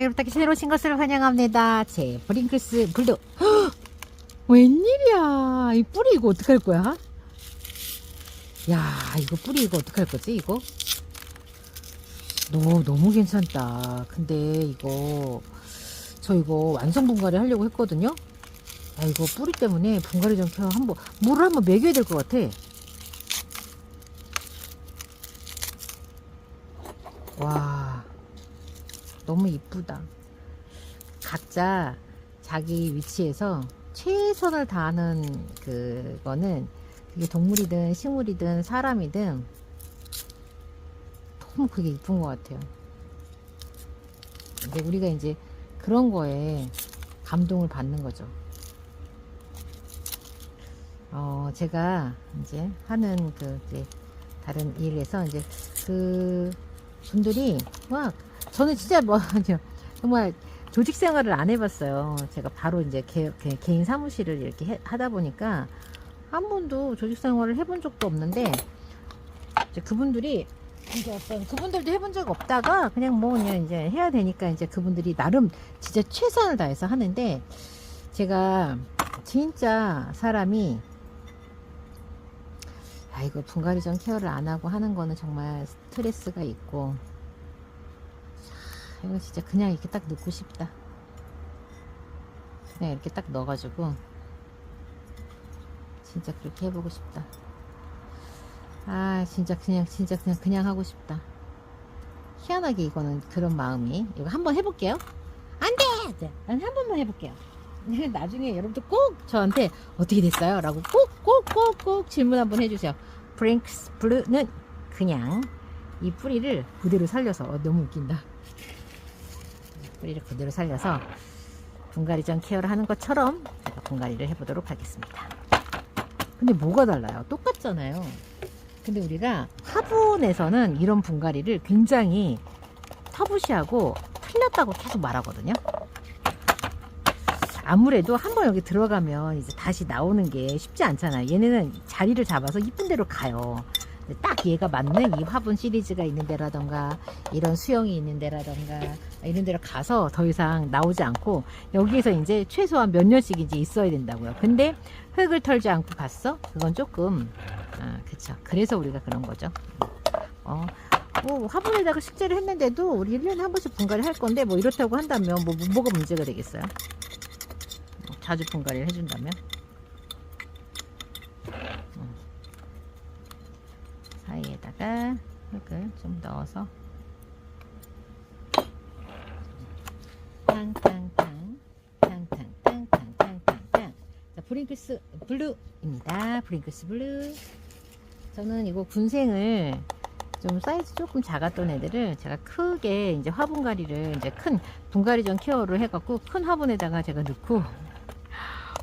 여러분 새로 오신 것을 환영합니다. 제 브링클스 블루. 헉! 웬일이야. 이 뿌리 이거 어떡할 거야? 야, 이거 뿌리 이거 어떡할 거지, 이거? 너, 너무 괜찮다. 근데 이거, 저 이거 완성 분갈이 하려고 했거든요? 야, 이거 뿌리 때문에 분갈이 좀 켜. 한번, 물을 한번 먹여야 될 것 같아. 와. 너무 이쁘다. 각자 자기 위치에서 최선을 다하는 그거는 그게 동물이든 식물이든 사람이든 너무 그게 이쁜 것 같아요. 근데 우리가 이제 그런 거에 감동을 받는 거죠. 어, 제가 이제 하는 그 이제 다른 일에서 이제 그 분들이 막 저는 진짜 뭐 정말 조직 생활을 안 해봤어요. 제가 바로 이제 개, 인 사무실을 이렇게 해- 하다 보니까 한 번도 조직 생활을 해본 적도 없는데 이제 그분들이 이제 어떤 그분들도 해본 적 없다가 그냥 뭐 그냥 이제 해야 되니까 이제 그분들이 나름 진짜 최선을 다해서 하는데 제가 진짜 사람이 아 이거 분갈이 전 케어를 안 하고 하는 거는 정말 스트레스가 있고 아, 이거 진짜 그냥 이렇게 딱 넣고 싶다. 그냥 이렇게 딱 넣어가지고 진짜 그렇게 해보고 싶다. 아 진짜 그냥 진짜 그냥 그냥 하고 싶다. 희한하게 이거는 그런 마음이 이거 한번 해볼게요. 안돼. 네, 난한 번만 해볼게요. 나중에 여러분들 꼭 저한테 어떻게 됐어요? 라고 꼭 꼭 꼭 꼭 질문 한번 해주세요. 브링크스 블루는 그냥 이 뿌리를 그대로 살려서 어, 너무 웃긴다. 뿌리를 그대로 살려서 분갈이 전 케어를 하는 것처럼 제가 분갈이를 해보도록 하겠습니다. 근데 뭐가 달라요? 똑같잖아요. 근데 우리가 화분에서는 이런 분갈이를 굉장히 터부시하고 틀렸다고 계속 말하거든요. 아무래도 한번 여기 들어가면 이제 다시 나오는 게 쉽지 않잖아요. 얘네는 자리를 잡아서 이쁜 데로 가요. 딱 얘가 맞는 이 화분 시리즈가 있는 데라던가 이런 수영이 있는 데라던가 이런 데로 가서 더 이상 나오지 않고 여기에서 이제 최소한 몇 년씩 이제 있어야 된다고요. 근데 흙을 털지 않고 갔어? 그건 조금 아 그쵸. 그래서 우리가 그런 거죠. 어. 뭐 화분에다가 식재를 했는데도 우리 1년에 한 번씩 분갈이 할 건데 뭐 이렇다고 한다면 뭐 뭐가 문제가 되겠어요? 뭐 자주 분갈이를 해준다면 사이에다가 흙을 좀 넣어서 탕탕탕 탕탕탕탕탕탕탕 자 브링크스 블루입니다. 브링크스 블루. 저는 이거 군생을 좀 사이즈 조금 작았던 애들을 제가 크게 이제 화분가리를 이제 큰 분갈이 전 케어를 해갖고 큰 화분에다가 제가 넣고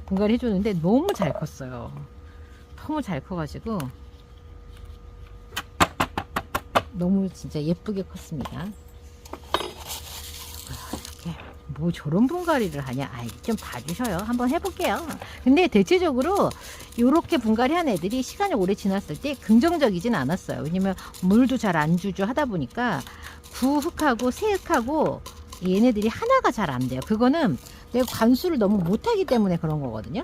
분갈이 해주는데 너무 잘 컸어요. 너무 잘 커가지고 너무 진짜 예쁘게 컸습니다. 뭐 저런 분갈이를 하냐? 아이 좀 봐주셔요. 한번 해볼게요. 근데 대체적으로 이렇게 분갈이 한 애들이 시간이 오래 지났을 때 긍정적이진 않았어요. 왜냐면 물도 잘 안 주죠 하다 보니까 구흙하고 새흙하고 얘네들이 하나가 잘 안 돼요. 그거는 내가 관수를 너무 못하기 때문에 그런 거거든요.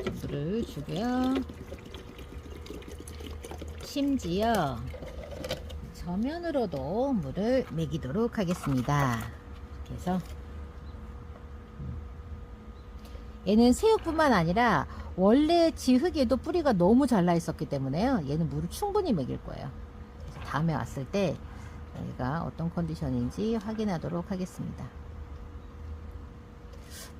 이제 물을 주고요. 심지어 저면으로도 물을 먹이도록 하겠습니다. 이렇게 해서 얘는 새우뿐만 아니라 원래 지흙에도 뿌리가 너무 잘나 있었기 때문에요. 얘는 물을 충분히 먹일 거예요. 그래서 다음에 왔을 때 저희가 어떤 컨디션인지 확인하도록 하겠습니다.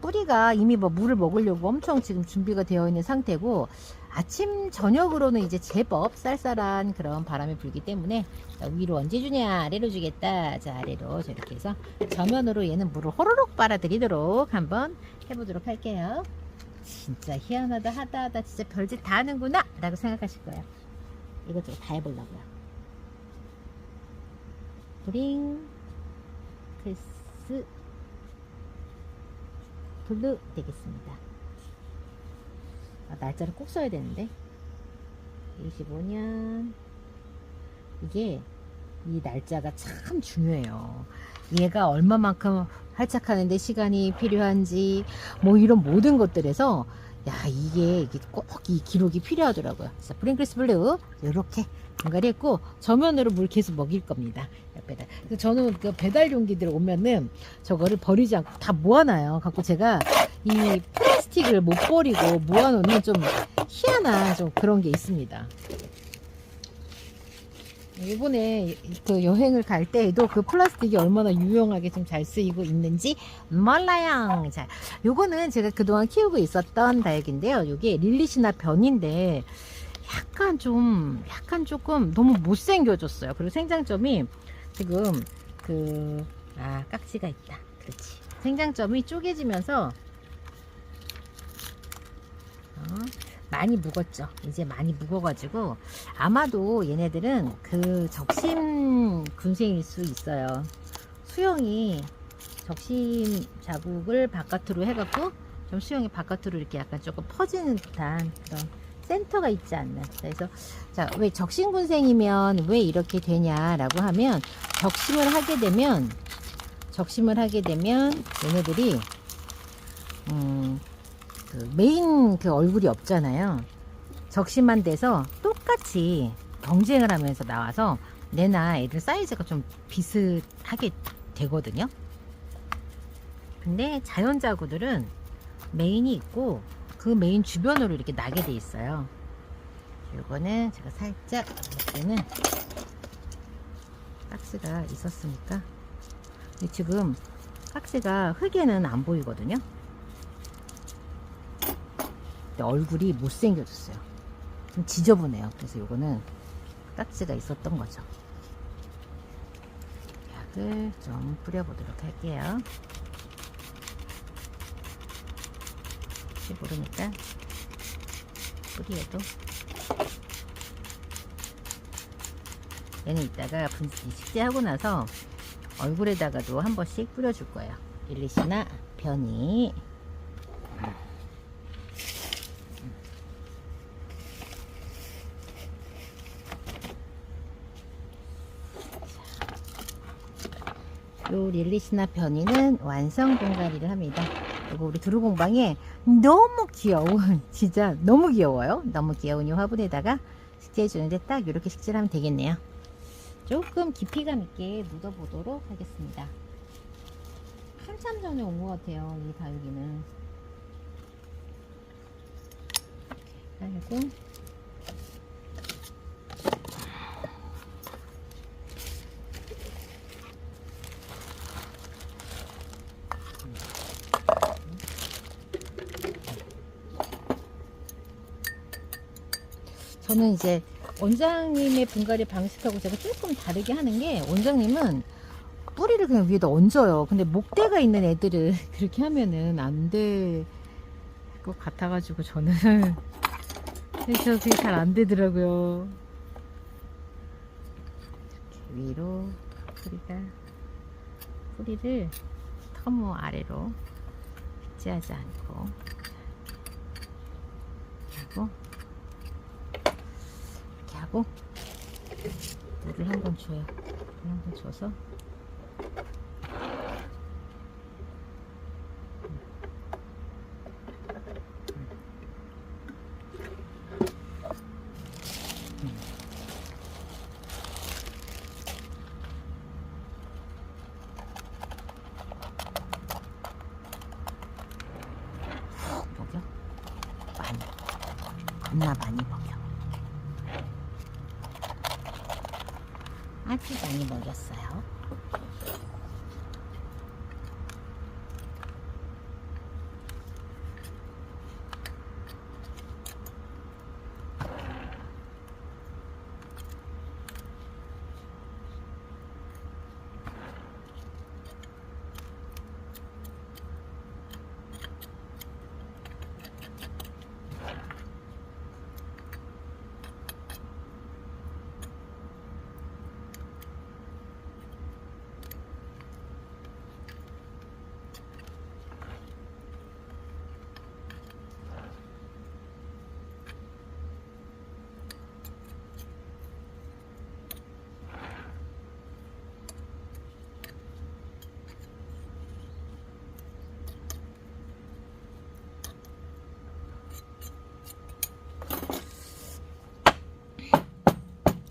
뿌리가 이미 뭐 물을 먹으려고 엄청 지금 준비가 되어 있는 상태고 아침 저녁으로는 이제 제법 쌀쌀한 그런 바람이 불기 때문에 자, 위로 언제 주냐 아래로 주겠다. 자 아래로 저렇게 해서 저면으로 얘는 물을 호로록 빨아들이도록 한번 해보도록 할게요. 진짜 희한하다 하다 하다. 진짜 별짓 다 하는구나! 라고 생각하실 거예요. 이것저것 다 해보려고요. 브링. 클스 블루 되겠습니다. 아, 날짜를 꼭 써야 되는데. 25년. 이게 이 날짜가 참 중요해요. 얘가 얼마만큼 활착하는데 시간이 필요한지 뭐 이런 모든 것들에서 야 이게 꼭 이 기록이 필요하더라고요. 그래서 프링글스 블루 이렇게 분갈이 했고 저면으로 물 계속 먹일 겁니다. 옆에다. 저는 그 배달 용기들 오면은 저거를 버리지 않고 다 모아놔요. 갖고 제가 이 플라스틱을 못 버리고 모아놓는 좀 희한한 좀 그런 게 있습니다. 이번에 그 여행을 갈 때에도 그 플라스틱이 얼마나 유용하게 좀 잘 쓰이고 있는지 몰라요. 자, 요거는 제가 그동안 키우고 있었던 다육인데요. 이게 릴리시나 변인데 약간 좀 약간 조금 너무 못생겨졌어요. 그리고 생장점이 지금 그 아 깍지가 있다. 그렇지. 생장점이 쪼개지면서 어, 많이 묵었죠. 이제 많이 묵어가지고 아마도 얘네들은 그 적심 군생일 수 있어요. 수영이 적심 자국을 바깥으로 해갖고 좀 수영이 바깥으로 이렇게 약간 조금 퍼지는 듯한 그런 센터가 있지 않나. 그래서 자 왜 적심 군생이면 왜 이렇게 되냐라고 하면 적심을 하게 되면 적심을 하게 되면 얘네들이 음, 그 메인 그 얼굴이 없잖아요. 적심만 돼서 똑같이 경쟁을 하면서 나와서 내나 애들 사이즈가 좀 비슷하게 되거든요. 근데 자연자구들은 메인이 있고 그 메인 주변으로 이렇게 나게 돼 있어요. 요거는 제가 살짝 이때는 박스가 있었으니까 근데 지금 박스가 흙에는 안 보이거든요. 얼굴이 못생겨졌어요. 좀 지저분해요. 그래서 요거는 깍지가 있었던 거죠. 약을 좀 뿌려보도록 할게요. 혹시 모르니까 뿌리에도 얘는 이따가 분식 식재하고 나서 얼굴에다가도 한 번씩 뿌려줄 거예요. 일리시나 변이 요 릴리시나 변이는 완성 분갈이를 합니다. 그리고 우리 두루공방에 너무 귀여운 진짜 너무 귀여워요. 너무 귀여운 이 화분에다가 식재해 주는데 딱 이렇게 식재를 하면 되겠네요. 조금 깊이감 있게 묻어보도록 하겠습니다. 한참 전에 온 것 같아요. 이 다육이는. 그리고 저는 이제 원장님의 분갈이 방식하고 제가 조금 다르게 하는 게 원장님은 뿌리를 그냥 위에다 얹어요. 근데 목대가 있는 애들은 그렇게 하면은 안 될 것 같아가지고 저는 그래서 그게 잘 안 되더라고요. 이렇게 위로 뿌리가 뿌리를 터무 아래로 빗지하지 않고 그리고 하고 물을 한 번 줘요. 한 번 줘서. 겁나 많이 먹여. 아주 많이 먹였어요.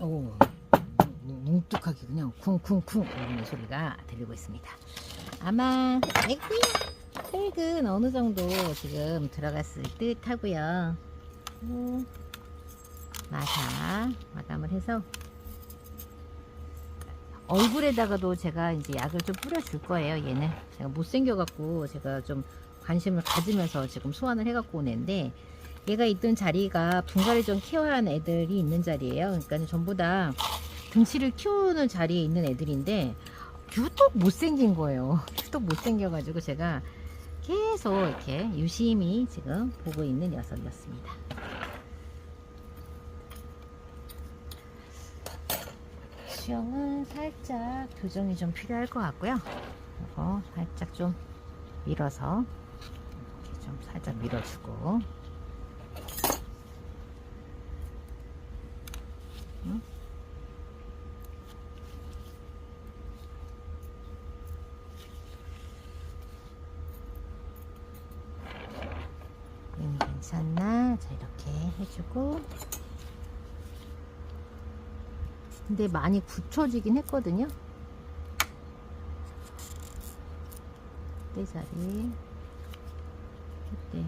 뭉- 뭉뚝하게 그냥 쿵쿵쿵 이런 소리가 들리고 있습니다. 아마 아이고야 흙은 어느 정도 지금 들어갔을 듯 하고요. 음, 마사 마감을 해서 얼굴에다가도 제가 이제 약을 좀 뿌려줄 거예요. 얘는 제가 못생겨갖고 제가 좀 관심을 가지면서 지금 소환을 해갖고 온 애인데 얘가 있던 자리가 분갈이 좀 케어한 애들이 있는 자리예요. 그러니까 전부 다 등치를 키우는 자리에 있는 애들인데 유독 못생긴 거예요. 유독 못생겨 가지고 제가 계속 이렇게 유심히 지금 보고 있는 녀석이었습니다. 수영은 살짝 교정이 좀 필요할 것 같고요. 이거 살짝 좀 밀어서 이렇게 좀 살짝 밀어주고 응? 음, 괜찮나? 자 이렇게 해주고 근데 많이 굳혀지긴 했거든요 떼자리 그때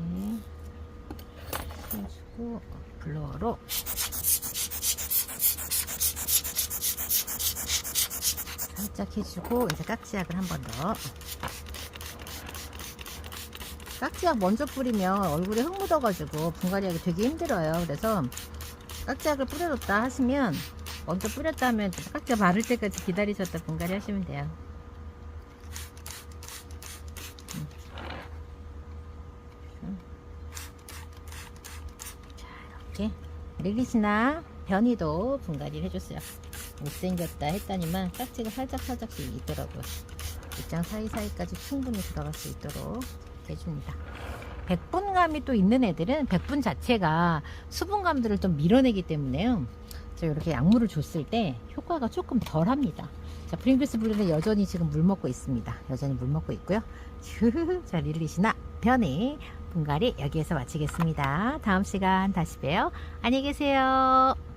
채워주고 블로어로 살짝 해주고 이제 깍지약을 한 번 더. 깍지약 먼저 뿌리면 얼굴에 흙 묻어가지고 분갈이하기 되게 힘들어요. 그래서 깍지약을 뿌려줬다 하시면 먼저 뿌렸다 하면 깍지가 마를 때까지 기다리셨다 분갈이 하시면 돼요. 자 이렇게. 릴리시나 변이도 분갈이를 해줬어요. 못생겼다 했더니만 깍지가 살짝 살짝씩 있더라고요. 입장 사이사이까지 충분히 들어갈 수 있도록 해줍니다. 백분감이 또 있는 애들은 백분 자체가 수분감들을 좀 밀어내기 때문에요. 이렇게 약물을 줬을 때 효과가 조금 덜 합니다. 자 프링글스 블루는 여전히 지금 물 먹고 있습니다. 여전히 물 먹고 있고요. 자 릴리시나? 변이 분갈이 여기에서 마치겠습니다. 다음 시간 다시 봬요. 안녕히 계세요